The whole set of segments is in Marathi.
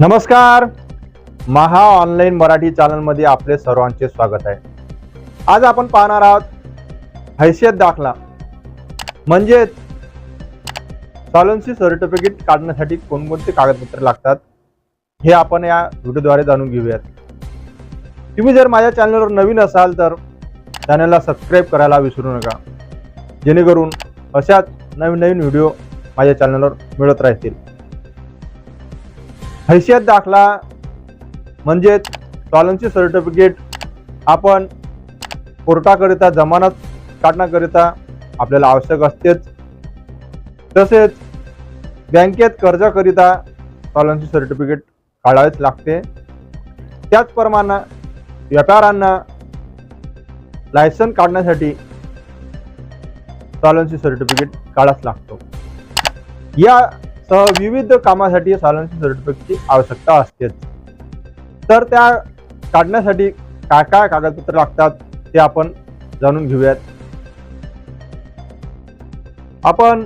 नमस्कार. महा ऑनलाईन मराठी चॅनलमध्ये आपले सर्वांचे स्वागत आहे. आज आपण पाहणार आहोत हैसियत दाखला. म्हणजेच सॉलन्सी सर्टिफिकेट काढण्यासाठी कोणकोणते कागदपत्र लागतात हे आपण या व्हिडिओद्वारे जाणून घेऊयात. तुम्ही जर माझ्या चॅनलवर नवीन असाल तर चॅनलला सबस्क्राईब करायला विसरू नका. जेणेकरून अशाच नवीन नवीन व्हिडिओ माझ्या चॅनलवर मिळत राहतील. हैसियत दाखला म्हणजेच सॉलन्सी सर्टिफिकेट आपण कोर्टाकरिता जमानत काढण्याकरिता आपल्याला आवश्यक असतेच. तसेच बँकेत कर्जाकरिता सॉलन्सी सर्टिफिकेट काढावेच लागते. त्याचप्रमाणे व्यापाऱ्यांना लायसन काढण्यासाठी सॉलन्सी सर्टिफिकेट काढाच लागतो. या सह विविध कामासाठी सालांची सर्टिफिकेटची आवश्यकता असतेच. तर त्या काढण्यासाठी काय काय कागदपत्र लागतात ते आपण जाणून घेऊयात. आपण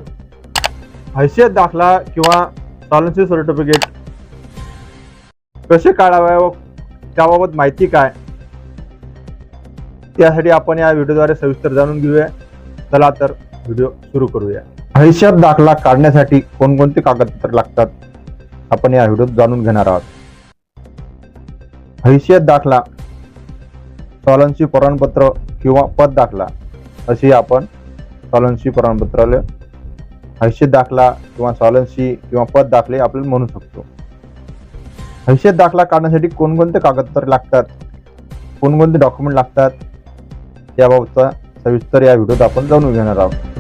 हैसियत दाखला किंवा सालन्सी सर्टिफिकेट कसे काढावे व त्याबाबत माहिती काय त्यासाठी आपण या व्हिडिओद्वारे सविस्तर जाणून घेऊया. चला तर व्हिडिओ सुरू करूया. हैसियत दाखला काढण्यासाठी कोणकोणते कागदपत्र लागतात? आपण या व्हिडिओत जाणून घेणार आहोत. हैसियत दाखला सॉलन्सी प्रमाणपत्र किंवा पद दाखला असे आपण सॉलन्सी प्रमाणपत्राला हैसियत दाखला किंवा सॉलन्सी किंवा पद दाखले आपण म्हणू शकतो. हैसियत दाखला काढण्यासाठी कोणकोणते कागदपत्र लागतात? कोणकोणते डॉक्युमेंट लागतात? याबाबतचा सविस्तर या व्हिडिओत आपण जाणून घेणार आहोत.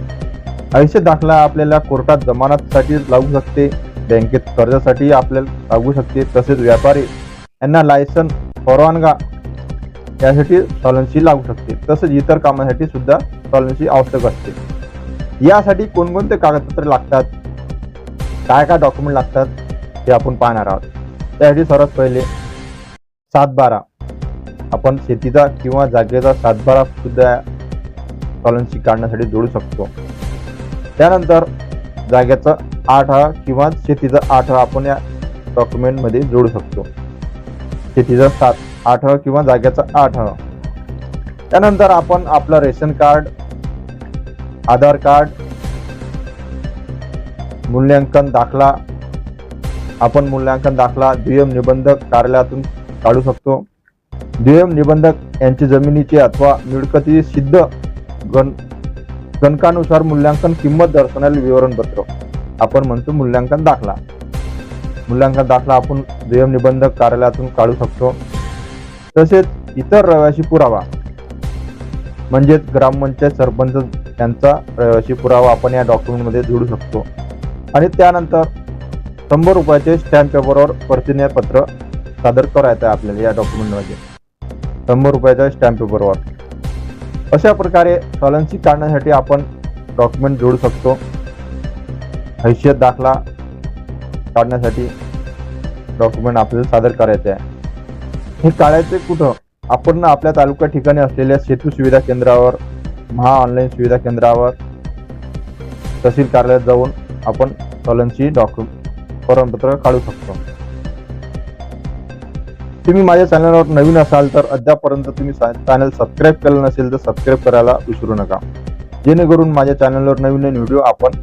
आयुष्य दाखला आपल्याला कोर्टात जमानतसाठी लागू शकते. बँकेत कर्जासाठी आपल्याला लागू शकते. तसेच व्यापारी यांना लायसन परवानगा यासाठी सॉलन्सी लागू शकते. तसेच इतर कामासाठी सुद्धा सॉलन्सी आवश्यक असते. यासाठी कोणकोणते कागदपत्रे लागतात? काय काय डॉक्युमेंट लागतात? हे आपण पाहणार आहोत. त्यासाठी सर्वात पहिले सातबारा. आपण शेतीचा किंवा जागेचा सातबारा सुद्धा सॉलन्सी काढण्यासाठी जोडू शकतो. त्यानंतर जागेचं आठा किंवा शेतीचा आठा आपण या डॉक्युमेंटमध्ये जोडू शकतो. शेतीचा सात आठा किंवा जागेचा आठा त्यानंतर आपण आपलं रेशन कार्ड आधार कार्ड मूल्यांकन दाखला आपण मूल्यांकन दाखला दुय्यम निबंधक कार्यालयातून काढू शकतो. दुय्यम निबंधक यांची जमिनीचे अथवा मिळकती सिद्ध गण गणकानुसार मूल्यांकन किंमत दर्शवणारे विवरणपत्र. आपण म्हणतो मूल्यांकन दाखला. मूल्यांकन दाखला आपण दुय्यम निबंधक कार्यालयातून काढू शकतो. तसेच इतर रहिवासी पुरावा. म्हणजेच ग्रामपंचायत सरपंच यांचा रहिवासी पुरावा आपण या डॉक्युमेंटमध्ये जोडू शकतो. आणि त्यानंतर शंभर रुपयाचे स्टॅम्प पेपरवर प्रतिज्ञापत्र सादर करायचं आहे आपल्याला या डॉक्युमेंटमध्ये शंभर रुपयाच्या स्टॅम्प पेपरवर अशा प्रकारे सॉलन्सी काढण्यासाठी आपण डॉक्युमेंट जोडू शकतो. हैसियत दाखला काढण्यासाठी डॉक्युमेंट आपल्याला सादर करायचे आहे. हे काढायचे कुठं? आपण आपल्या तालुका ठिकाणी असलेल्या सेतू सुविधा केंद्रावर महा ऑनलाईन सुविधा केंद्रावर तहसील कार्यालयात जाऊन आपण सॉलन्सी डॉक्यु प्रमाणपत्र काढू शकतो. तुम्ही माझ्या चॅनलवर नवीन असाल तर अद्यापर्यंत तुम्ही चॅनल सबस्क्राईब केलं नसेल तर सबस्क्राईब करायला विसरू नका. जेणेकरून माझ्या चॅनलवर नवीन नवीन व्हिडिओ आपण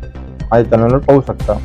माझ्या चॅनलवर पाहू शकता.